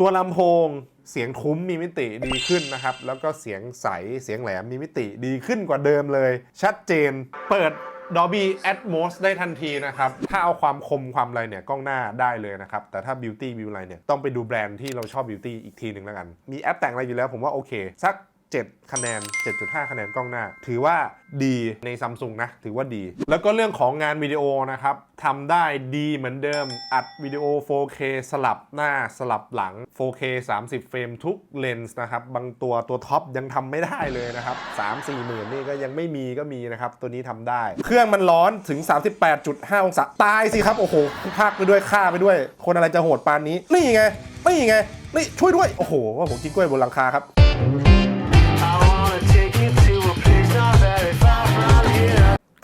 ตัวลำโพงเสียงทุ้มมีมิติดีขึ้นนะครับ แล้วก็เสียงใสเสียงแหลมมีมิติดีขึ้นกว่าเดิมเลย ชัดเจนเปิด Dolby Atmos ได้ทันทีนะครับ ถ้าเอาความคมความอะไรเนี่ย กล้องหน้าได้เลยนะครับ แต่ถ้า Beauty View อะไรเนี่ย ต้องไปดูแบรนด์ที่เราชอบ Beauty อีกทีหนึ่งแล้วกัน มีแอปแต่งอะไรอยู่แล้วผมว่าโอเค สัก 7 คะแนน 7.5 คะแนนกล้องหน้า ถือว่าดีในซัมซุงนะ ถือว่าดี แล้วก็เรื่องของงานวิดีโอนะครับทำได้ดีเหมือนเดิม อัดวิดีโอ 4K สลับหน้าสลับหลัง 4K 30 เฟรมทุกเลนส์นะครับ บางตัวตัวท็อปยังทำไม่ได้เลยนะครับ 3-4หมื่นนี่ก็ยังไม่มีก็มีนะครับ ตัวนี้ทำได้ เครื่องมันร้อนถึง 38.5 องศา ตายสิครับ โอ้โหพากไปด้วยฆ่าไปด้วย คนอะไรจะโหดปานนี้ นี่ไง นี่ไง นี่ช่วยด้วย โอ้โหว่าผมกินกล้วยบนหลังคาครับ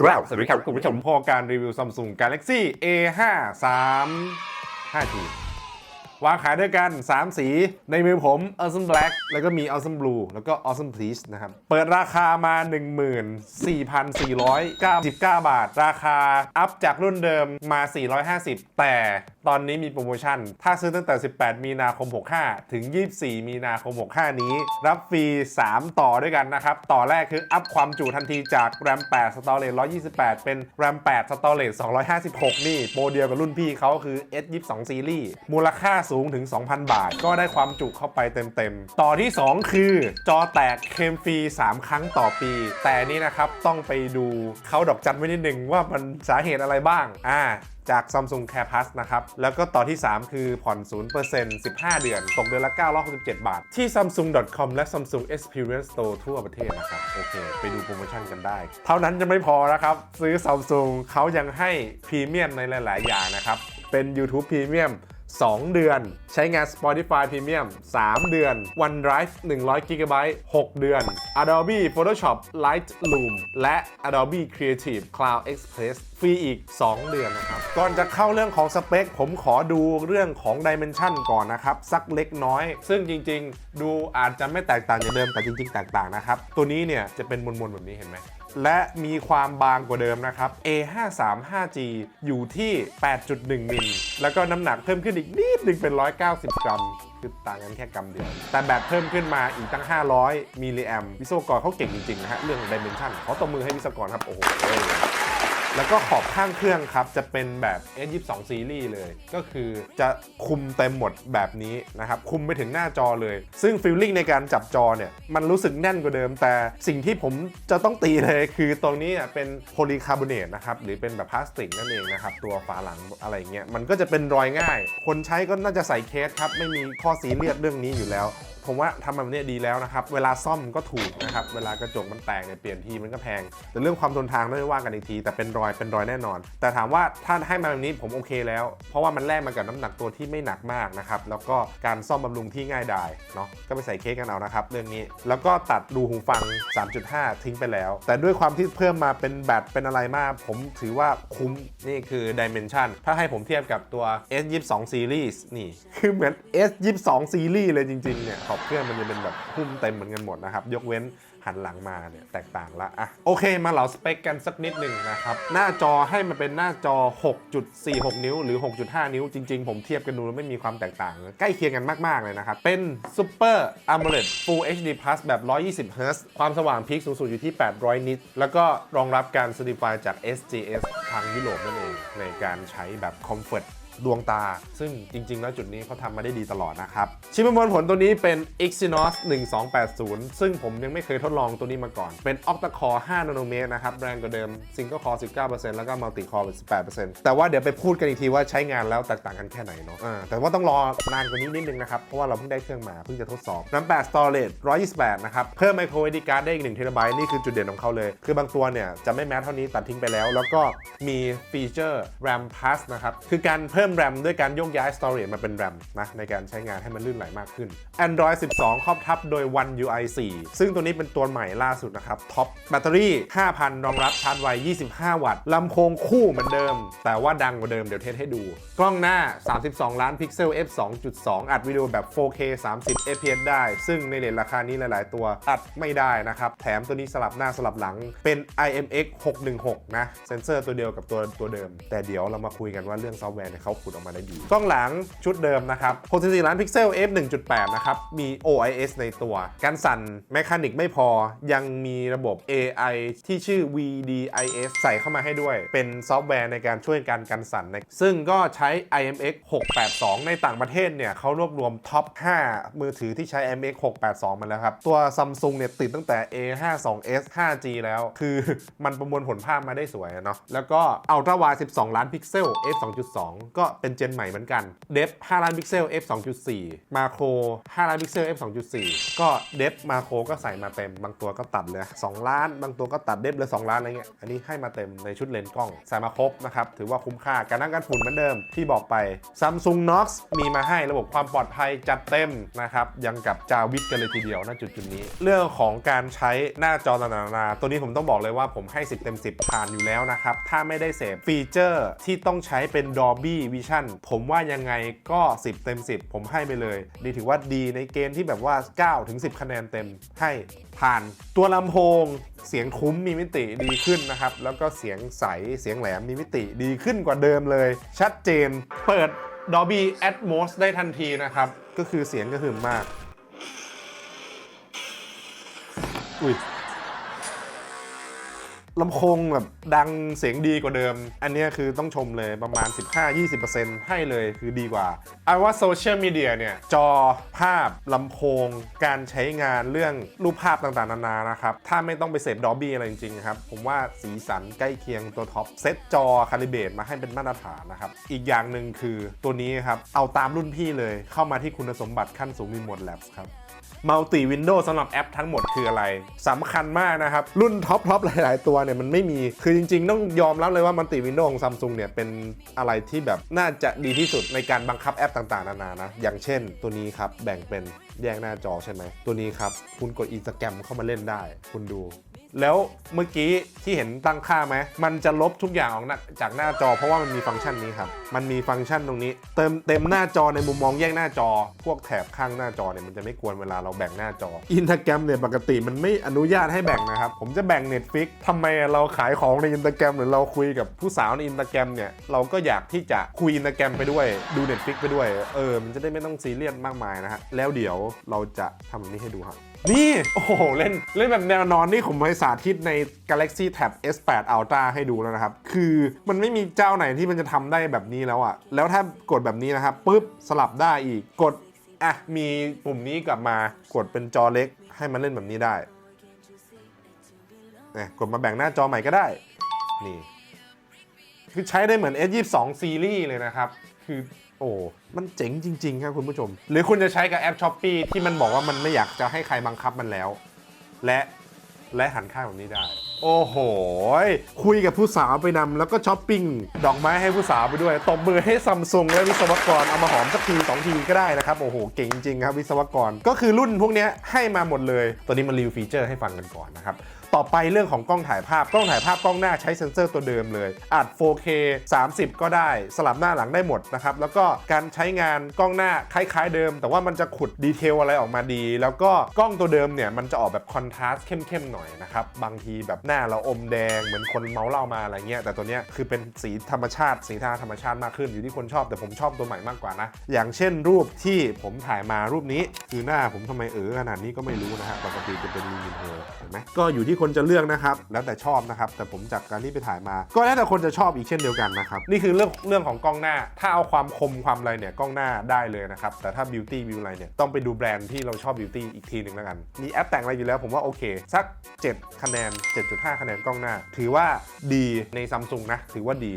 ครับสวัสดีครับคุณผู้ชมพอการรีวิว Samsung Galaxy A5 3 5G วางขายด้วยกัน 3 สี ในมือผม Awesome Black แล้วก็มี Awesome Blue แล้วก็ Awesome Peach นะครับ เปิดราคามา 14,499 บาท ราคาอัพจากรุ่นเดิมมา 450 แต่ตอนนี้มีโปรโมชั่น ถ้าซื้อตั้งแต่ 18 มีนาคม 65 ถึง 24 มีนาคม 65 นี้ รับฟรี 3 ต่อด้วยกันนะครับ ต่อแรกคืออัพความจุทันทีจาก RAM 8 Storage 128 เป็น RAM 8 Storage 256 นี่ โปรเดียวกับรุ่นพี่เขาคือ S22 Series มูลค่าสูงถึง 2,000 บาท ก็ได้ความจุเข้าไปเต็มๆ ต่อที่ 2 คือ จอแตกเคมฟรี 3 ครั้งต่อปี แต่นี่นะครับต้องไปดูเขาดอกจันไว้นิดนึงว่ามันสาเหตุอะไรบ้าง อ่าจาก Samsung Care Plus นะครับ แล้วก็ต่อที่ 3 คือผ่อน 0% 15 เดือน ตกเดือนละ 967 บาท ที่ samsung.com และ Samsung Experience Store ทั่วประเทศนะครับ โอเค ไปดูโปรโมชั่นกันได้ เท่านั้นจะไม่พอนะครับ ซื้อ Samsung เขายังให้พรีเมียมในหลาย ๆ อย่างนะครับ เป็น YouTube Premium 2 เดือน ใช้งาน Spotify Premium 3 เดือน OneDrive 100 g b 6 เดือน Adobe Photoshop Lightroom และ Adobe Creative Cloud Express ฟรีอีก 2 เดือนนะครับ ก่อนจะเข้าเรื่องของสเปค ผมขอดูเรื่องของ Dimension ก่อนนะครับ สักเล็กน้อย ซึ่งจริง ๆ ดูอาจจะไม่แตกต่างจากเดิมแต่จริง ๆ แตกต่างนะครับ ตัวนี้เนี่ยจะเป็นมวลๆแบบนี้เห็นไหม และมีความบางกว่าเดิมนะครับ A53 5G อยู่ที่ 8.1 มิล แล้วก็น้ำหนักเพิ่มขึ้นอีกนิดนึงเป็น 190 กรัม คือต่างกันแค่กรัมเดียว แต่แบตเพิ่มขึ้นมาอีกตั้ง 500 มิลลิแอมวิศวกรเขาเก่งจริงๆนะฮะ เรื่องดิเมนชันขอตบมือให้วิศวกรครับ โอ้โห แล้วก็ขอบข้างเครื่องครับ จะเป็นแบบ S22 ซีรีส์เลย ก็คือจะคุมเต็มหมดแบบนี้นะครับ คุมไปถึงหน้าจอเลย ซึ่งฟีลลิ่งในการจับจอเนี่ย มันรู้สึกแน่นกว่าเดิม แต่สิ่งที่ผมจะต้องตีเลยคือตรงนี้อะเป็นโพลีคาร์บอเนตนะครับ หรือเป็นแบบพลาสติกนั่นเองนะครับ ตัวฝาหลังอะไรเงี้ยมันก็จะเป็นรอยง่าย คนใช้ก็น่าจะใส่เคสครับไม่มีข้อซีเรียสเรื่องนี้อยู่แล้วผมว่าทำแบบนี้ดีแล้วนะครับ เวลาซ่อมก็ถูกนะครับ เวลากระจกมันแตกเนี่ยเปลี่ยนทีมันก็แพง แต่เรื่องความทนทานไม่ว่ากันอีกที แต่เป็นรอยเป็นรอยแน่นอน แต่ถามว่าถ้าให้มาแบบนี้ผมโอเคแล้ว เพราะว่ามันแลกมากับน้ำหนักตัวที่ไม่หนักมากนะครับ แล้วก็การซ่อมบำรุงที่ง่ายดายเนาะ ก็ไปใส่เคสกันเอานะครับเรื่องนี้ แล้วก็ตัดรูหูฟัง 3.5 ทิ้งไปแล้ว แต่ด้วยความที่เพิ่มมาเป็นแบตเป็นอะไรมาก ผมถือว่าคุ้ม นี่คือ Dimension ถ้าให้ผมเทียบกับตัว S22 Series นี่ คือเหมือน S22 Series เลยจริงๆเนี่ยขอบเครื่องมันจะเป็นแบบหุ้มเต็มเหมือนกันหมดนะครับ ยกเว้นหันหลังมาเนี่ยแตกต่างละอะโอเคมาเหลาสเปคกันสักนิดหนึ่งนะครับ หน้าจอให้มันเป็นหน้าจอ 6.46 นิ้วหรือ 6.5 นิ้วจริง ๆ ผมเทียบกันดูแล้วไม่มีความแตกต่างเลยใกล้เคียงกันมาก ๆ เลยนะครับ เป็น Super AMOLED Full HD Plus แบบ 120 Hz ความสว่างพีคสูงสุดอยู่ที่ 800 นิตแล้วก็รองรับการ Certify จาก SGS ทางยุโรปนั่นเองในการใช้แบบ Comfort ดวงตา ซึ่งจริง ๆ แล้วจุดนี้เขาทำมาได้ดีตลอดนะครับ ชิปประมวลผลตัวนี้เป็น Exynos 1280 ซึ่งผมยังไม่เคยทดลองตัวนี้มาก่อน เป็น Octa Core 5 นาโนเมตรนะครับ แรงกว่าเดิม Single Core 19%แล้วก็ Multi Core 18%แต่ว่าเดี๋ยวไปพูดกันอีกทีว่าใช้งานแล้วแตกต่างกันแค่ไหนเนาะอ่าแต่ว่าต้องรอนานกว่านี้นิดนึงนะครับ เพราะว่าเราเพิ่งได้เครื่องมา เพิ่งจะทดสอบ RAM 8 Storage 128 นะครับ เพิ่ม Micro SD Card ได้อีก1 TB นี่คือจุดเด่นของเขาเลย คือบางตัวเนี่ยจะไม่แม้เท่านี้ตัดทิ้งไปแล้ว แล้วก็มีฟีเจอร์ RAM Plus นะครับ คือการเพิ่ม RAM ด้วยการโยกย้าย Storage มาเป็น RAM นะในการใช้งานให้มันลื่นไหลมากขึ้น Android 12 ครอบทับโดย One UI 4 ซึ่งตัวนี้เป็นตัวใหม่ล่าสุดนะครับ ท็อปแบตเตอรี่ 5,000 รองรับชาร์จไว 25 วัตต์ลำโพงคู่เหมือนเดิม แต่ว่าดังกว่าเดิมเดี๋ยวเทสให้ดู กล้องหน้า 32 ล้านพิกเซล f 2.2 อัดวิดีโอแบบ 4K 30 fps ได้ ซึ่งในเลทราคานี้หลาย ๆ ตัวอัดไม่ได้นะครับ แถมตัวนี้สลับหน้าสลับหลังเป็น IMX 616 นะ เซนเซอร์ตัวเดียวกับตัวตัวเดิม แต่เดี๋ยวเรามาคุยกันว่าเรื่องซอฟต์แวร์เนี่ยเขาเขาขุดออกมาได้ดี กล้องหลังชุดเดิมนะครับ 64 ล้านพิกเซล f 1.8 นะครับ มี OIS ในตัว การสั่นแมคานิกไม่พอ ยังมีระบบ AI ที่ชื่อ VDIS ใส่เข้ามาให้ด้วย เป็นซอฟต์แวร์ในการช่วยการกันสั่นในซึ่งก็ใช้ IMX 682 ในต่างประเทศเนี่ย เขารวบรวมท็อป 5 มือถือที่ใช้ IMX 682 มาแล้วครับ ตัว Samsung เนี่ยติดตั้งแต่ A52s 5G แล้ว คือมันประมวลผลภาพมาได้สวยเนาะ แล้วก็ Ultra Wide 12 ล้านพิกเซล f 2.2 ก็็เป็นเจนใหม่เหมือนกัน Depth 5ล้านพิกเซล f 2.4 Macro 5ล้านพิกเซล f 2.4ก็ Depth Macro ก็ใส่มาเต็ม บางตัวก็ตัดเลย2ล้าน บางตัวก็ตัด Depth เลย2ล้านอะไรเงี้ยอันนี้ให้มาเต็มในชุดเลนส์กล้องใส่มาครบนะครับถือว่าคุ้มค่าการนั่งกันฝุ่นเหมือนเดิมที่บอกไป Samsung Knox มีมาให้ระบบความปลอดภัยจัดเต็มนะครับยังกับจาวิทกันเลยทีเดียวณจุดจุดนี้ เรื่องของการใช้หน้าจอต่างๆตัวนี้ผมต้องบอกเลยว่าผมให้ 10 เต็ม 10 ผ่านอยู่แล้วนะครับถ้าไม่ได้เสพฟีเจอร์ที่ต้องใช้เป็น Dolby Vision ผมว่ายังไงก็ 10 เต็ม 10 ผมให้ไปเลย ดีถือว่าดีในเกณฑ์ที่แบบว่า 9 ถึง 10 คะแนนเต็มให้ผ่านตัวลำโพงเสียงคุ้มมีมิติดีขึ้นนะครับ แล้วก็เสียงใสเสียงแหลมมีมิติดีขึ้นกว่าเดิมเลย ชัดเจนเปิด Dolby Atmos ได้ทันทีนะครับ ก็คือเสียงก็คือมาก อุ้ย ลำโพงแบบดังเสียงดีกว่าเดิม อันนี้คือต้องชมเลยประมาณ 15-20%ให้เลยคือดีกว่าเอาว่าโซเชียลมีเดียเนี่ย จอภาพลำโพง การใช้งานเรื่องรูปภาพต่างๆ นานานะครับ ถ้าไม่ต้องไปเสพดอ b บี้อะไรจริงๆครับ ผมว่าสีสันใกล้เคียงตัวท็อป เซตจอคาลิเบตมาให้เป็นมาตรฐานนะครับ อีกอย่างหนึ่งคือตัวนี้ครับ เอาตามรุ่นพี่เลยเข้ามาที่คุณสมบัติขั้นสูงมีหมดแลบครับ มัลติวินโดว์สำหรับแอปทั้งหมดคืออะไรสำคัญมากนะครับ รุ่นท็อปๆหลาย ๆ ตัวเนี่ยมันไม่มีคือจริง ๆ ต้องยอมรับเลยว่ามัลติวินโดว์ของซัมซุงเนี่ยเป็นอะไรที่แบบน่าจะดีที่สุดในการบังคับแอปต่าง ๆ นานานะอย่างเช่นตัวนี้ครับแบ่งเป็นแยกหน้าจอใช่ไหม ตัวนี้ครับ คุณกดอินสตาแกรมเข้ามาเล่นได้ คุณดู แล้วเมื่อกี้ที่เห็นตั้งค่าไหม มันจะลบทุกอย่างออกจากหน้าจอ เพราะว่ามันมีฟังก์ชันนี้ครับ มันมีฟังก์ชันตรงนี้ เติมเต็มหน้าจอในมุมมองแยกหน้าจอ พวกแถบข้างหน้าจอเนี่ยมันจะไม่กวนเวลาเราแบ่งหน้าจอ อินสตาแกรมเนี่ยปกติมันไม่อนุญาตให้แบ่งนะครับ ผมจะแบ่ง Netflix ทำไมเราขายของในอินสตาแกรมหรือเราคุยกับผู้สาวในอินสตาแกรมเนี่ย เราก็อยากที่จะคุยอินสตาแกรมไปด้วย ดู Netflix ไปด้วย เออ มันจะได้ไม่ต้องซีเรียสมากมายนะฮะ แล้วเดี๋ยวเราจะทำอันนี้ให้ดูครับนี่ โอ้โห เล่นเล่นแบบแนวนอนนี่ผมไปสาธิตใน Galaxy Tab S8 Ultra ให้ดูแล้วนะครับ คือมันไม่มีเจ้าไหนที่มันจะทำได้แบบนี้แล้วอะแล้วถ้ากดแบบนี้นะครับปุ๊บสลับได้อีกกดอะมีปุ่มนี้กลับมากดเป็นจอเล็กให้มันเล่นแบบนี้ได้เนี่ยกดมาแบ่งหน้าจอใหม่ก็ได้ นี่ คือใช้ได้เหมือน S22 ซีรีส์เลยนะครับ คือ โอ้มันเจ๋งจริง ๆ ครับคุณผู้ชม หรือคุณจะใช้กับแอปช้อปปีที่มันบอกว่ามันไม่อยากจะให้ใครบังคับมันแล้ว และและหันข้างแบบนี้ได้ โอ้โห คุยกับผู้สาวไปนำแล้วก็ช้อปปิ้ง ดอกไม้ให้ผู้สาวไปด้วย ตบมือให้ซัมซุงและวิศวกร เอามาหอมสักทีสองทีก็ได้นะครับ โอ้โห เก่งจริงครับวิศวกร ก็คือรุ่นพวกเนี้ยให้มาหมดเลย ตัวนี้มารีวิวฟีเจอร์ให้ฟังกันก่อนนะครับ ต่อไปเรื่องของกล้องถ่ายภาพ กล้องถ่ายภาพกล้องหน้าใช้เซ็นเซอร์ตัวเดิมเลย อัด 4K 30 ก็ได้ สลับหน้าหลังได้หมดนะครับ แล้วก็การใช้งานกล้องหน้าคล้ายๆเดิม แต่ว่ามันจะขุดดีเทลอะไรออกมาดี แล้วก็กล้องตัวเดิมเนี่ยมันจะออกแบบคอนทราสต์เข้มๆหน่อยนะครับ บางทีแบบหน้าเราอมแดงเหมือนคนเมาเหล้ามาอะไรเงี้ยแต่ตัวเนี้ยคือเป็นสีธรรมชาติ สีทาธรรมชาติมากขึ้นอยู่ที่คนชอบแต่ผมชอบตัวใหม่มากกว่านะ อย่างเช่นรูปที่ผมถ่ายมารูปนี้คือหน้าผมทำไมเออขนาดนี้ก็ไม่รู้นะฮะปกติจะเป็นลีมินเทอร์เห็นไหมก็อยู่ที่คนจะเลือกนะครับแล้วแต่ชอบนะครับแต่ผมจากการที่ไปถ่ายมา ก็แล้วแต่คนจะชอบอีกเช่นเดียวกันนะครับนี่คือเรื่องเรื่องของกล้องหน้า ถ้าเอาความคมความอะไรเนี่ยกล้องหน้าได้เลยนะครับแต่ถ้าบิวตี้บิวอะไรเนี่ยต้องไปดูแบรนด์ที่เราชอบบิวตี้อีกทีหนึ่งแล้วกันมีแอปแต่งอะไรอยู่แล้วผมว่าโอเคสัก 7 คะแนน7.5คะแนนกล้องหน้า ถือว่าดีในซัมซุงนะ ถือว่าดี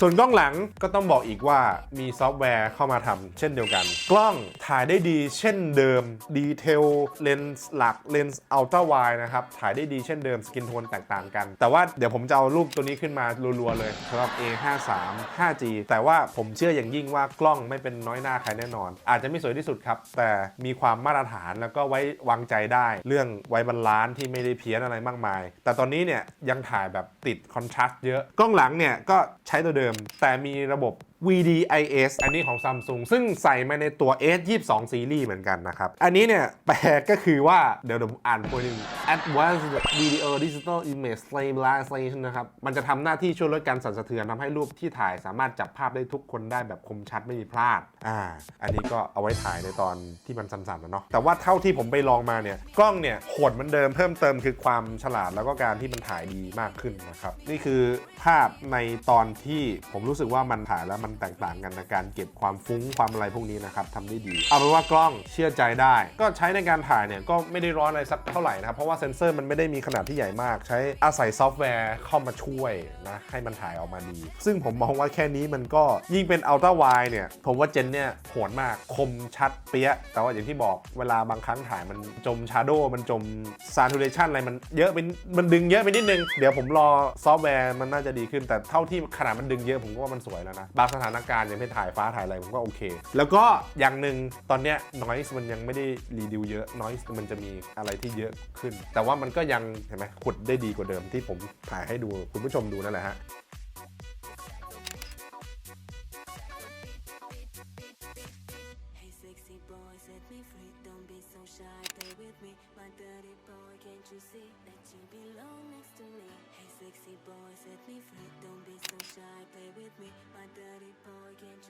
ส่วนกล้องหลังก็ต้องบอกอีกว่ามีซอฟต์แวร์เข้ามาทำเช่นเดียวกัน กล้องถ่ายได้ดีเช่นเดิมดีเทลเลนส์หลักเลนส์อัลตร้าไวนะครับ ถ่ายได้ดีเช่นเดิมสกินโทนแตกต่างกัน แต่ว่าเดี๋ยวผมจะเอารูปตัวนี้ขึ้นมารัวๆเลยสำหรับ A53 5G แต่ว่าผมเชื่ออย่างยิ่งว่ากล้องไม่เป็นน้อยหน้าใครแน่นอน อาจจะไม่สวยที่สุดครับ แต่มีความมาตรฐานแล้วก็ไว้วางใจได้ เรื่องไว้บรรลานที่ไม่ได้เพี้ยนอะไรมากมาย แต่ตอนนี้เนี่ยยังถ่ายแบบติดคอนทราสต์เยอะกล้องหลังเนี่ยก็ใช้ตัวเดิมแต่มีระบบ VDIS อันนี้ของ Samsung ซึ่งใส่มาในตัว S22 Series เหมือนกันนะครับ อันนี้เนี่ย แปลก็คือว่า เดี๋ยวผมอ่านตัวหนึง Advanced Video Digital Image Stabilization นะครับ มันจะทำหน้าที่ช่วยลดการสั่นสะเทือนทำให้รูปที่ถ่ายสามารถจับภาพได้ทุกคนได้แบบคมชัดไม่มีพลาด อ่า อันนี้ก็เอาไว้ถ่ายในตอนที่มันสั่นๆนะเนาะ แต่ว่าเท่าที่ผมไปลองมาเนี่ย กล้องเนี่ยโหดมือนเดิมเพิ่มเติมคือความฉลาดแล้วก็การที่มันถ่ายดีมากขึ้นนะครับ นี่คือภาพในตอนที่ผมรู้สึกว่ามันถ่ายแล้วมันแตกต่างกันในการเก็บความฟุ้งความอะไรพวกนี้นะครับทำได้ดี เอาเป็นว่ากล้องเชื่อใจได้ ก็ใช้ในการถ่ายเนี่ยก็ไม่ได้ร้อนอะไรสักเท่าไหร่นะครับเพราะว่าเซนเซอร์มันไม่ได้มีขนาดที่ใหญ่มาก ใช้อาศัยซอฟต์แวร์เข้ามาช่วยนะให้มันถ่ายออกมาดี ซึ่งผมมองว่าแค่นี้มันก็ยิ่งเป็นอัลตร้าไวเนี่ยผมว่าเจนเนี่ยโหดมากคมชัดเปี้ย แต่ว่าอย่างที่บอกเวลาบางครั้งถ่ายมันจมชาร์โดมันจมซา t ูเ t ชันอะไรมันเยอะเป็นมันดึงเยอะไปนิดนึง เดี๋ยวผมรอซอฟต์แวร์มันน่าจะดีขึ้นแต่เท่าที่ขนาดมันดึงเยอะผมก็ว่ามันสวยแล้วนะบางสถานการณ์ยังไป็นถ่ายฟ้าถ่ายอะไรผมก็โอเค แล้วก็อย่างหนึ่งตอนเนี้ยนอยส์มันยังไม่ได้รีดิวเยอะนอยส์มันจะมีอะไรที่เยอะขึ้น แต่ว่ามันก็ยังเห็นไหมขุดได้ดีกว่าเดิมที่ผมถ่ายให้ดูคุณผู้ชมดูนั่นแหละฮะ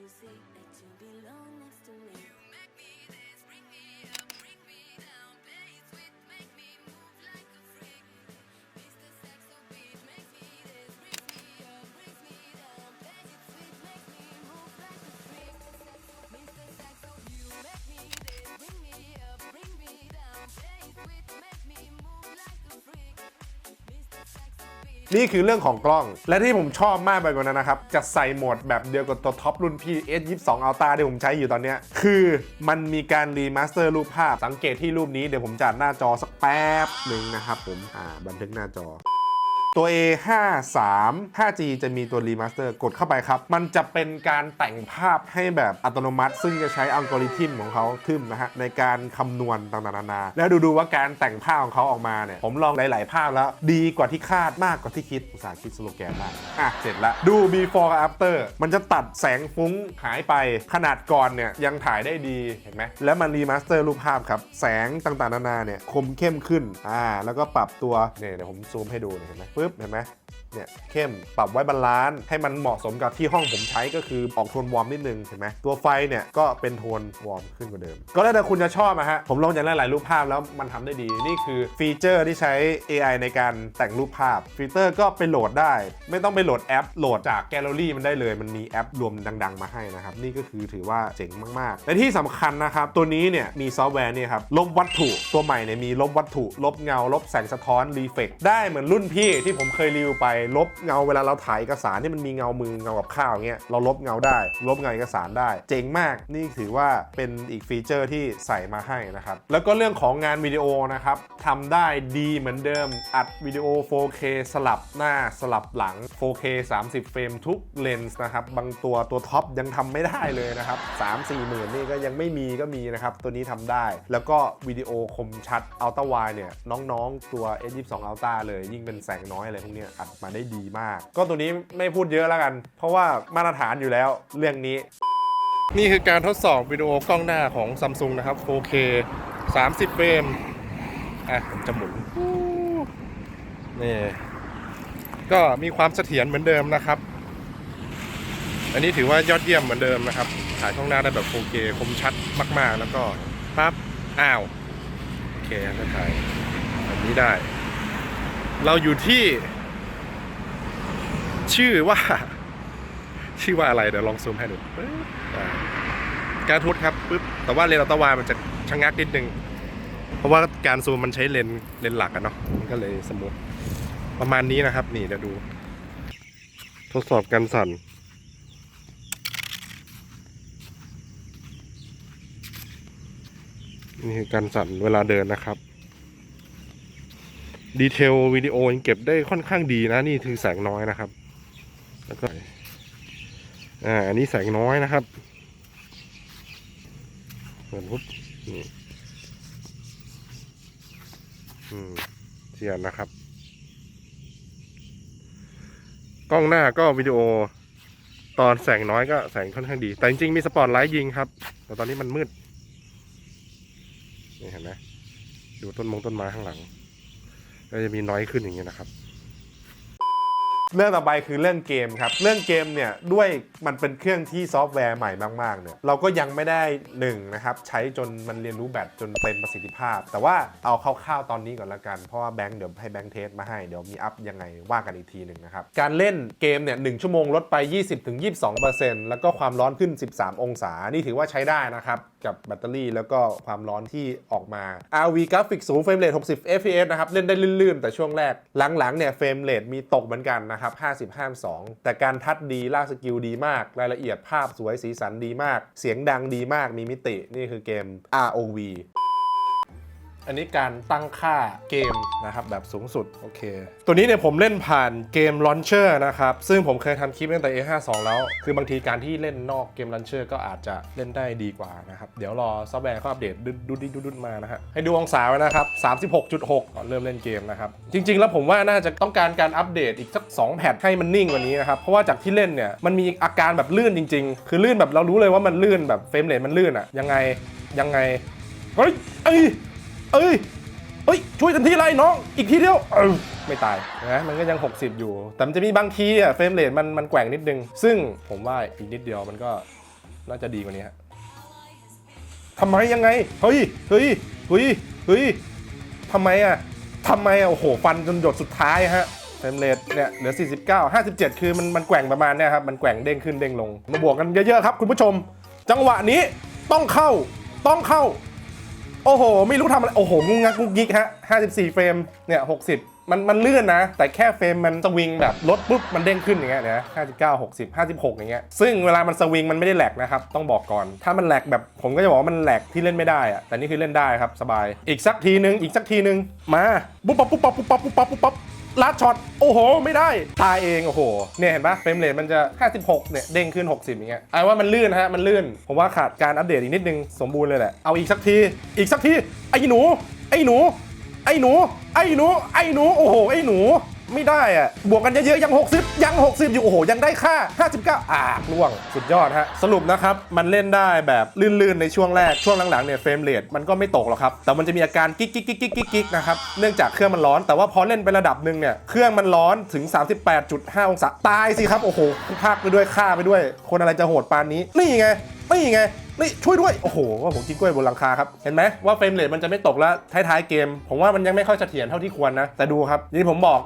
see that you belong นี่คือเรื่องของกล้อง และที่ผมชอบมากไปกว่านั้นนะครับ จะใส่โหมดแบบเดียวกับตัวท็อปรุ่นพี่ S22 Ultra ที่ผมใช้อยู่ตอนนี้ คือมันมีการรีมาสเตอร์รูปภาพ สังเกตที่รูปนี้เดี๋ยวผมจัดหน้าจอสักแป๊บหนึ่งนะครับผม อ่า บันทึกหน้าจอ ตัว A53 5G จะมีตัวรีมาสเตอร์กดเข้าไปครับ มันจะเป็นการแต่งภาพให้แบบอัตโนมัติ ซึ่งจะใช้อัลกอริทึมของเขาทึมนะฮะ ในการคำนวณต่างๆนานา แล้วดูดูๆว่าการแต่งภาพของเขาออกมาเนี่ย ผมลองหลาย ๆ ภาพแล้ว ดีกว่าที่คาดมากกว่าที่คิดอุตส่าห์คิดสโลแกนมากอะ เสร็จล้วดู before กับ after มันจะตัดแสงฟุ้งหายไปขนาดก่อนเนี่ยยังถ่ายได้ดีเห็นไหมแล้วมันรีมาสเตอร์รูปภาพครับแสงต่างๆนานาเนี่ยคมเข้มขึ้นอ่าแล้วก็ปรับตัวเนี่ยเดี๋ยวผมซูมให้ดูเห็นไหมปึ๊บเห็นไหม เนี่ยเข้มปรับไว้บาลานซ์ให้มันเหมาะสมกับที่ห้องผมใช้ก็คือออกโทนวอร์มนิดนึงเห็นไหมตัวไฟเนี่ยก็เป็นโทนวอร์มขึ้นกว่าเดิม ก็แล้วแต่คุณจะชอบนะฮะผมลองจากหลายๆรูปภาพแล้วมันทำได้ดีนี่คือฟีเจอร์ที่ใช้ AI ในการแต่งรูปภาพฟีเจอร์ก็ไปโหลดได้ ไม่ต้องไปโหลดแอปโหลดจากแกลเลอรี่มันได้เลยมันมีแอปรวมดัง ๆ มาให้นะครับนี่ก็คือถือว่าเจ๋งมากๆและที่สำคัญนะครับตัวนี้เนี่ยมีซอฟต์แวร์เนี่ยครับลบวัตถุตัวใหม่เนี่ยมีลบวัตถุ ลบเงา ลบแสงสะท้อนรีเฟกได้เหมือนรุ่นพี่ที่ผมเคยรีวิวไปลบเงาเวลาเราถ่ายเอกสารที่มันมีเงามือเงากับข้าวอย่างเงี้ยเราลบเงาได้ ลบเงาเอกสารได้ เจ๋งมากนี่ถือว่าเป็นอีกฟีเจอร์ที่ใส่มาให้นะครับ แล้วก็เรื่องของงานวิดีโอนะครับทำได้ดีเหมือนเดิมอัดวิดีโอ 4K สลับหน้าสลับหลัง 4K 30 เฟรมทุกเลนส์นะครับบางตัวตัวท็อปยังทำไม่ได้เลยนะครับ3 4หมื่นนี่ก็ยังไม่มีก็มีนะครับ ตัวนี้ทำได้ แล้วก็วิดีโอคมชัด Ultra Wide เนี่ยน้องๆตัว S22 Ultra เลยยิ่งเป็นแสงน้อยอะไรพวกนี้อัดมาได้ดีมาก ก็ตัวนี้ไม่พูดเยอะแล้วกัน เพราะว่ามาตรฐานอยู่แล้วเรื่องนี้ นี่คือการทดสอบวิดีโอกล้องหน้าของ Samsung นะครับ 4K 30 เฟรม อะผมจะหมุนนี่ก็มีความเสถียรเหมือนเดิมนะครับ อันนี้ถือว่ายอดเยี่ยมเหมือนเดิมนะครับ ถ่ายช่องหน้าได้แบบ 4K คมชัดมากๆ แล้วก็ปั๊บ อ้าว โอเคถ่ายแบบนี้ได้ เราอยู่ที่ ชื่อว่า ชื่อว่าอะไรเดี๋ยวลองซูมให้ดูการทุดครับปึ๊บแต่ว่าเลนส์อัลตร้าวด์มันจะชะงักนิดนึง เพราะว่าการซูมมันใช้เลนส์เลนส์หลักอะเนาะมันก็เลยสมูทประมาณนี้นะครับ นี่เดี๋ยวดู ทดสอบการสั่นนี่คือการสั่นเวลาเดินนะครับ ดีเทลวิดีโอยังเก็บได้ค่อนข้างดีนะ นี่คือแสงน้อยนะครับ แล้วก็อ่าอันนี้แสงน้อยนะครับเหมือนปุ๊บนี่อืมเทียนนะครับ กล้องหน้าก็วิดีโอ ตอนแสงน้อยก็แสงค่อนข้างดี แต่จริงๆมีสปอตไลท์ยิงครับ แต่ตอนนี้มันมืดนี่เห็นไหมดูต้นมงต้นไม้ข้างหลัง ก็จะมีน้อยขึ้นอย่างเงี้ยนะครับ เรื่องต่อไปคือเรื่องเกมครับ เรื่องเกมเนี่ยด้วยมันเป็นเครื่องที่ซอฟต์แวร์ใหม่มากๆเนี่ยเราก็ยังไม่ได้หนึ่งนะครับใช้จนมันเรียนรู้แบตจนเต็มประสิทธิภาพ แต่ว่าเอาคร่าวๆตอนนี้ก่อนละกัน เพราะว่าแบงค์เดี๋ยวให้แบงค์เทสมาให้เดี๋ยวมีอัพยังไงว่ากันอีกทีหนึ่งนะครับ การเล่นเกมเนี่ยหชั่วโมงลดไป 20-22%แล้วก็ความร้อนขึ้น 13 องศานี่ถือว่าใช้ได้นะครับกับแบตเตอรี่แล้วก็ความร้อนที่ออกมา RV กราฟิกสูงเฟรมเรท60 fps นะครับ เล่นได้ลื่นๆ แต่ช่วงแรก หลังๆ เนี่ยเฟรมเรทมีตกเหมือนกันนะครับ 50 52 แต่การทัดดีลากสกิลดีมาก รายละเอียดภาพสวยสีสันดีมาก เสียงดังดีมากมีมิตินี่คือเกม ROV อันนี้การตั้งค่าเกมนะครับแบบสูงสุด โอเค ตัวนี้เนี่ยผมเล่นผ่านเกมลอนเชอร์นะครับ ซึ่งผมเคยทำคลิปตั้งแต่ A52 แล้ว คือบางทีการที่เล่นนอกเกมลอนเชอร์ก็อาจจะเล่นได้ดีกว่านะครับ เดี๋ยวรอซอฟต์แวร์เขาอัปเดตดุดดุดดุดดุดมานะฮะ ให้ดูองศาไว้นะครับ 36.6ก่อนเริ่มเล่นเกมนะครับ จริง ๆ แล้วผมว่าน่าจะต้องการการอัปเดตอีกสัก 2 แพทให้มันนิ่งกว่านี้นะครับเพราะว่าจากที่เล่นเนี่ยมันมีอาการแบบลื่นจริง ๆ คือลื่นแบบเรารู้เลยว่ามันลื่นแบบเฟรมเรทมันลื่นอะยังไงยังไงเฮ้ยเอ้ย เอ้ยเฮ้ย ช่วยทันทีเลยน้อง อีกทีเดียวเออไม่ตายนะมันก็ยัง 60 อยู่ แต่มันจะมีบางทีอะเฟรมเรทมันมันแกว่งนิดนึง ซึ่งผมว่าอีกนิดเดียวมันก็น่าจะดีกว่านี้ฮะทำไมยังไง เฮ้ย เฮ้ย เฮ้ย เฮ้ยทำไมอะทำไมอะโอ้โห ฟันจนหยดสุดท้ายฮะเฟรมเรทเนี่ยเหลือ 49 57 คือมันมันแกว่งประมาณเนี้ยครับ มันแกว่งเด้งขึ้นเด้งลง มาบวกกันเยอะๆครับคุณผู้ชม จังหวะนี้ต้องเข้า ต้องเข้า โอ้โห ไม่รู้ทำอะไร โอ้โหงุงงักงุกยิกฮะ54 เฟรม เนี่ย60 มันมันเลื่อนนะ แต่แค่เฟรมมันสวิงแบบลดปุ๊บ มันเด้งขึ้นอย่างเงี้ยนะ59 60 56 อย่างเงี้ย ซึ่งเวลามันสวิงมันไม่ได้แหลกนะครับ ต้องบอกก่อน ถ้ามันแหลกแบบผมก็จะบอกว่ามันแหลกที่เล่นไม่ได้อะแต่นี่คือเล่นได้ครับสบาย อีกสักทีนึง อีกสักทีนึง มา ปุ๊บปั๊บปุ๊บปั๊บปุ๊บปั๊บปุ๊บปั๊บปุ๊บปั๊บ ลัดช็อตโอ้โห ไม่ได้ ตายเองโอ้โหเนี่ยเห็นปะเฟรมเรทมันจะ 56 เนี่ยเด้งขึ้น 60 อย่างเงี้ยไอ้ว่ามันลื่นฮะมันลื่น ผมว่าขาดการอัปเดตอีกนิดนึงสมบูรณ์เลยแหละเอาอีกสักที อีกสักทีไอ้หนู ไอ้หนู ไอ้หนู ไอ้หนู ไอ้หนูโอ้โหไอ้หนู ไม่ได้อะบวกกันเยอะๆยัง 60 ยัง 60 อยู่ โอ้โห ยังได้ค่า 59 อ่าล่วง สุดยอดฮะ สรุปนะครับ มันเล่นได้แบบลื่นๆ ในช่วงแรก ช่วงหลังๆ เนี่ยเฟรมเรทมันก็ไม่ตกหรอกครับ แต่มันจะมีอาการกิ๊กกิ๊กกิ๊กกิ๊กกิ๊กนะครับ เนื่องจากเครื่องมันร้อน แต่ว่าพอเล่นไประดับหนึ่งเนี่ย เครื่องมันร้อนถึง 38.5 องศา ตายสิครับ โอ้โหพากไปด้วย ฆ่าไปด้วย คนอะไรจะโหดปานนี้ นี่ไง นี่ไง นี่ช่วยด้วย โอ้โหว่าผมกินกล้วยบนหลังคาครับ เห็นไหมว่าเฟรมเรทมันจะไม่ตกแล้วท้ายๆเกม ผมว่ามันยังไม่ค่อยเสถียรเท่าที่ควรนะ แต่ดูครับอย่างที่ผมบอก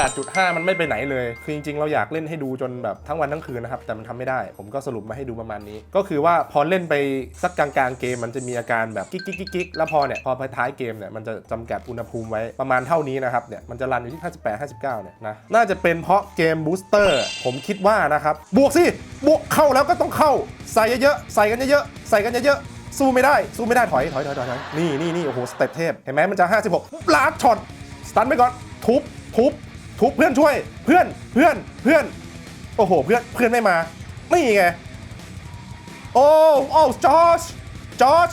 38.5 มันไม่ไปไหนเลย คือจริงๆ เราอยากเล่นให้ดูจนแบบทั้งวันทั้งคืนนะครับ แต่มันทำไม่ได้ ผมก็สรุปมาให้ดูประมาณนี้ ก็คือว่าพอเล่นไปสักกลางๆเกม มันจะมีอาการแบบกิ๊กกิ๊กกิ๊กแล้วพอเนี่ยพอไปท้ายเกมเนี่ยมันจะจำกัดอุณหภูมิไว้ประมาณเท่านี้นะครับเนี่ยมันจะรันอยู่ที่ 58 59เนี่ยนะน่าจะเป็นเพราะเกมบูสเตอร์ผมคิดว่านะครับบวกสิ บวกเข้าแล้วก็ต้องเข้า ใส่เยอะๆ ใส่กันเยอะๆ ใส่กันเยอะๆ สู้ไม่ได้ สู้ไม่ได้ถอย ถอยถอยถอยนี่นี่นี่โอ้โห สเต็ปเทพ เห็นไหมมันจะ 56ลาดช็อต สตันไปก่อน ทุบ ทุบ ทุบ เพื่อนช่วย เพื่อน เพื่อน เพื่อน โอ้โห เพื่อน เพื่อนไม่มา นี่ไง โอ้ โอ้จอร์จจอร์จ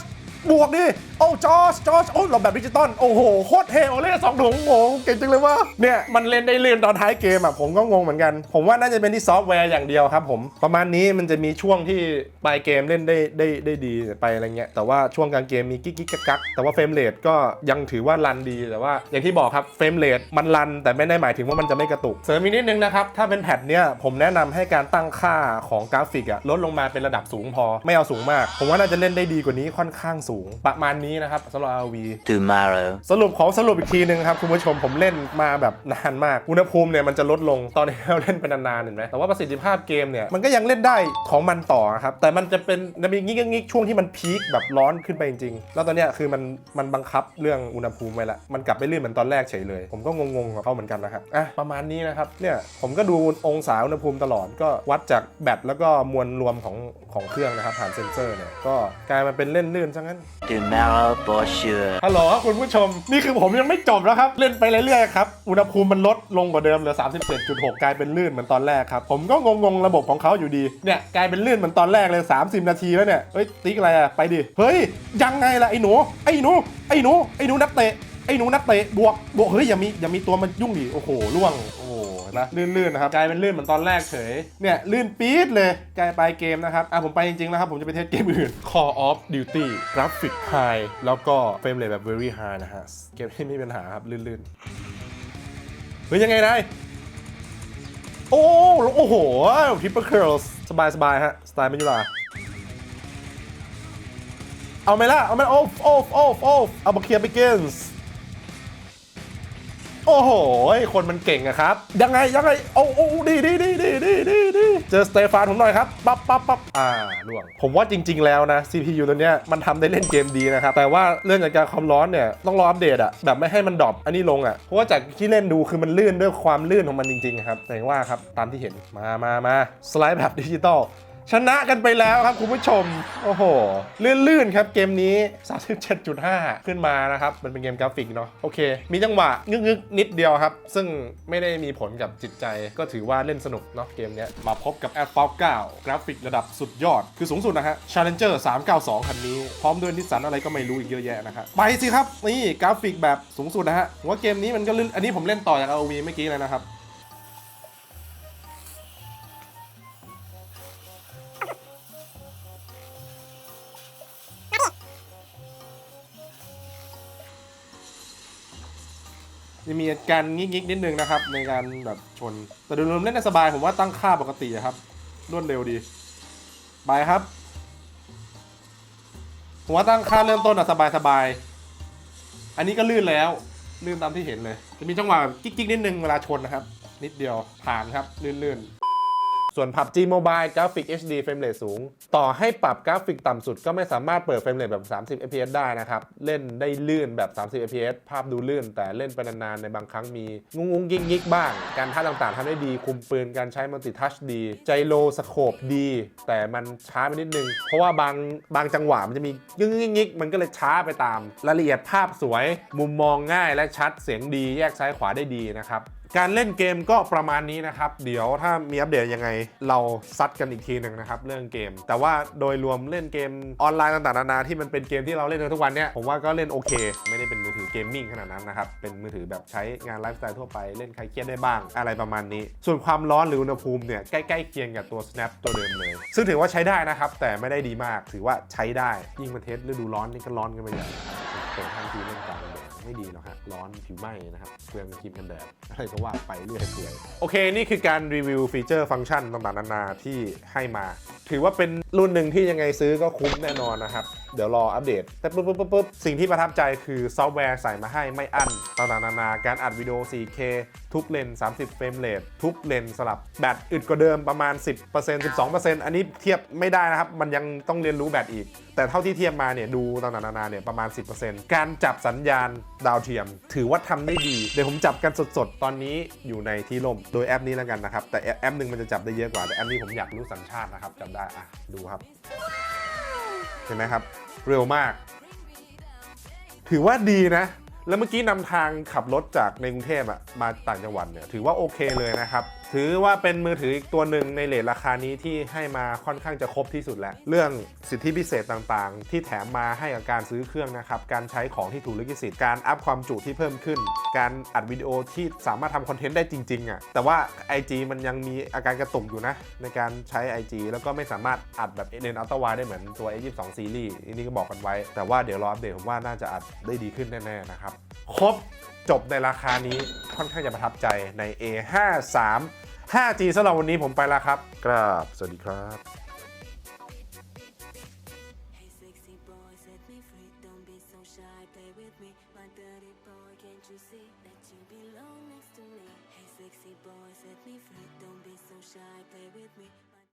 บวกดิ โอ้จอร์จจอร์จโอ้เราแบบดิจิตอลโอ้โหโคตรเท่โอเล่สองถุงโอ้โหเก่งจังเลยว่าเนี่ยมันเล่นได้เลื่อนตอนท้ายเกมอะผมก็งงเหมือนกัน ผมว่าน่าจะเป็นที่ซอฟต์แวร์อย่างเดียวครับผมประมาณนี้มันจะมีช่วงที่ปลายเกมเล่นได้ได้ได้ดีไปอะไรเงี้ยแต่ว่าช่วงกลางเกมมีกิ๊กกิ๊กกักแต่ว่าเฟรมเรทก็ยังถือว่ารันดีแต่ว่าอย่างที่บอกครับเฟรมเรทมันรัน แต่ไม่ได้หมายถึงว่ามันจะไม่กระตุกเสริมอีกนิดนึงนะครับถ้าเป็นแพทเนี้ยผมแนะนำให้การตั้งค่าของกราฟิกอะลดลงมาเป็นระดับสูงพอไม่เอาสูงมาก ผมว่าน่าจะเล่นได้ดีกว่านี้ค่อนข้างสูงประมาณนี้นะครับสำหรับ RV tomorrow. สรุปของสรุปอีกทีหนึ่งครับคุณผู้ชมผมเล่นมาแบบนานมาก อุณหภูมิเนี่ยมันจะลดลงตอนที่เราเล่นไปนานๆเห็นไหมแต่ว่าประสิทธิภาพเกมเนี่ยมันก็ยังเล่นได้ของมันต่อครับแต่มันจะเป็นจะมีงิกงิกช่วงที่มันพีคแบบร้อนขึ้นไปจริงๆ แล้วตอนเนี้ยคือมันมันบังคับเรื่องอุณหภูมิไว้ละมันกลับไปลื่นเหมือนตอนแรกเฉยเลย ผมก็งงๆกับเขาเหมือนกันนะครับอะประมาณนี้นะครับเนี่ยผมก็ดูองศาอุณหภูมิตลอดก็วัดจากแบตแล้วก็มวลรวมของของเครื่องนะครับผ่านเซ็นเซอร์เนี่ยก็กลายมาเป็นเล่นลื่นซะงั้น Tomorrow for sure. ฮัลโหลครับคุณผู้ชม นี่คือผมยังไม่จบแล้วครับ เล่นไปเรื่อยๆครับ อุณหภูมิมันลดลงกว่าเดิมเหลือ 37.6 กลายเป็นลื่นเหมือนตอนแรกครับ ผมก็งงๆระบบของเขาอยู่ดี เนี่ยกลายเป็นลื่นเหมือนตอนแรกเลย 30 นาทีแล้วเนี่ย เฮ้ย ติ๊กอะไรอะไปดิ เฮ้ย ยังไงล่ะไอ้หนู ไอ้หนู ไอ้หนู ไอ้หนูนักเตะ ไอ้หนูนักเตะ บวก บวก เฮ้ยอย่ามีอย่ามีตัวมายุ่งดิ โอ้โห ล่วง โอ้โหเห็นะลื่นๆนะครับกลายเป็นลื่นเหมือนตอนแรกเฉยเนี่ยลื่นปี๊ดเลยกลายไปเกมนะครับอะผมไปจริงๆแล้วครับผมจะไปเทสเกมอื่น Call of Duty Graphic High แล้วก็เฟรมเรทแบบ very high นะฮะเกมที่ไม่มีปัญหาครับลื่นๆเฮ้ยยังไงนายโอ้โอ้โหทิปเปอร์เคิลสบายสบายๆฮะสไตล์ไม่ยุลาเอาไหมล่ะเอาไหมโอ้โอ้โอ้โอ้เอาบักเคียร์ไปกินส์ โอ้โห คนมันเก่งอะครับ ยังไงยังไงโอ้โอ้ดีดีดีดีดีดีดีเจอสเตฟานผมหน่อยครับ ปั๊บปั๊บปั๊บอ่าล่วง ผมว่าจริง ๆ แล้วนะ CPU ตัวเนี้ยมันทำได้เล่นเกมดีนะครับ แต่ว่าเรื่องจากการความร้อนเนี่ย ต้องรออัปเดตอะแบบไม่ให้มันดรอปอันนี้ลงอะเพราะว่าจากที่เล่นดูคือมันลื่นด้วยความลื่นของมันจริง ๆ ครับแต่อย่างว่าครับตามที่เห็นมามามาสไลด์แบบดิจิตอล ชนะกันไปแล้วครับคุณผู้ชม โอ้โห ลื่นๆครับเกมนี้ 37.5 ขึ้นมานะครับ มันเป็นเกมกราฟิกเนาะโอเค มีจังหวะงึกๆ นิดเดียวครับ ซึ่งไม่ได้มีผลกับจิตใจ ก็ถือว่าเล่นสนุกเนาะเกมนี้มาพบกับ a d f a l 9กราฟิกระดับสุดยอด คือสูงสุดนะฮะ Challenger 392 คันนี้ พร้อมด้วยนิสสันอะไรก็ไม่รู้อีกเยอะแยะนะครับไปสิครับนี่กราฟิกแบบสูงสุดนะฮะว่าเกมนี้มันก็ลื่นอันนี้ผมเล่นต่อจาก ROV เมื่อกี้เลยนะครับ จะมีการงิกๆนิดนึงนะครับ ในการแบบชน แต่โดยรวมเล่นได้สบายผมว่าตั้งค่าปกติครับ รวดเร็วดี ไปครับ ผมว่าตั้งค่าเริ่มต้นอะสบายๆ อันนี้ก็ลื่นแล้ว ลื่นตามที่เห็นเลย จะมีจังหวะแบบกิ๊กๆนิดนึงเวลาชนนะครับ นิดเดียวผ่านครับลื่นๆ ส่วน PUBG Mobile กราฟิก HD เฟรมเรทสูง ต่อให้ปรับกราฟิกต่ำสุดก็ไม่สามารถเปิดเฟรมเรทแบบ 30 fps ได้นะครับ เล่นได้ลื่นแบบ 30 fps ภาพดูลื่น แต่เล่นไปนานๆในบางครั้งมีงุ้งงุ้งยิงยิกบ้าง การท่าต่างๆทำได้ดีคุมปืนการใช้มัลติทัชดีใจโลสโคปดี แต่มันช้าไปนิดนึง เพราะว่าบางบางจังหวะมันจะมียิงยิงยิกมันก็เลยช้าไปตาม รายละเอียดภาพสวย มุมมองง่ายและชัดเสียงดีแยกซ้ายขวาได้ดีนะครับ การเล่นเกมก็ประมาณนี้นะครับ เดี๋ยวถ้ามีอัปเดตยังไง เราซัดกันอีกทีหนึ่งนะครับเรื่องเกม แต่ว่าโดยรวมเล่นเกมออนไลน์ต่างๆนานาที่มันเป็นเกมที่เราเล่นกันทุกวันเนี่ยผมว่าก็เล่นโอเค ไม่ได้เป็นมือถือเกมมิ่งขนาดนั้นนะครับ เป็นมือถือแบบใช้งานไลฟ์สไตล์ทั่วไปเล่นใครเครียดได้บ้างอะไรประมาณนี้ ส่วนความร้อนหรืออุณหภูมิเนี่ยใกล้ๆเคียงกับตัว snap ตัวเดิมเลย ซึ่งถือว่าใช้ได้นะครับแต่ไม่ได้ดีมากถือว่าใช้ได้ยิ่งประเทศฤดูร้อนนี่ก็ร้อนกันไปใหญ่เปิดทางทีเล่นกลาง ไม่ดีหรอกฮะร้อนผิวไหม้นะครับเปลืองครีมกันแดดอะไรก็ว่าไปเรื่อยเปื่อยโอเค นี่คือการรีวิวฟีเจอร์ฟังก์ชันต่างๆนานาที่ให้มา ถือว่าเป็นรุ่นหนึ่งที่ยังไงซื้อก็คุ้มแน่นอนนะครับ เดี๋ยวรออัปเดตแต่ปุ๊บปุ๊บปุ๊บปุ๊บสิ่งที่ประทับใจคือซอฟต์แวร์ใส่มาให้ไม่อั้นต่างๆนานาการอัดวิดีโอ 4K ทุกเลนส์30 เฟรมเรททุกเลนส์สลับแบตอึดกว่าเดิมประมาณ 10% 12%อันนี้เทียบไม่ได้นะครับ มันยังต้องเรียนรู้แบตอีก แต่เท่าที่เทียบมาเนี่ยดูต่างๆนานาเนี่ยประมาณ 10%การจับสัญญาณดาวเทียม ถือว่าทำได้ดี เดี๋ยวผมจับกันสดๆ ตอนนี้อยู่ในที่ล่มโดยแอปนี้แล้วกันนะครับ แต่แอปหนึ่งมันจะจับได้เยอะกว่าแต่แอปนี้ผมอยากรู้สัญชาตินะครับจับได้อะดูครับ ห็นไหมครับ เร็วมาก ถือว่าดีนะ แล้วเมื่อกี้นำทางขับรถจากในกรุงเทพอะมาต่างจังหวัดเนี่ย ถือว่าโอเคเลยนะครับ ถือว่าเป็นมือถืออีกตัวหนึ่งในเลทราคานี้ที่ให้มาค่อนข้างจะครบที่สุดแล้ว เรื่องสิทธิพิเศษต่างๆ ที่แถมมาให้กับการซื้อเครื่องนะครับ การใช้ของที่ถูกลิขสิทธิ์ การอัพความจุที่เพิ่มขึ้น การอัดวิดีโอที่สามารถทำคอนเทนต์ได้จริงๆอะแต่ว่า IG มันยังมีอาการกระตุกอยู่นะ ในการใช้ IG แล้วก็ไม่สามารถอัดแบบเลนอัลตร้าไวได้เหมือนตัว A22 ซีรีส์นี่ก็บอกกันไว้ แต่ว่าเดี๋ยวรออัปเดตผมว่าน่าจะอัดได้ดีขึ้นแน่ๆนะครับ ครบจบในราคานี้ค่อนข้างจะประทับใจใน A53 5G สำหรับวันนี้ผมไปแล้วครับ กราบ สวัสดีครับ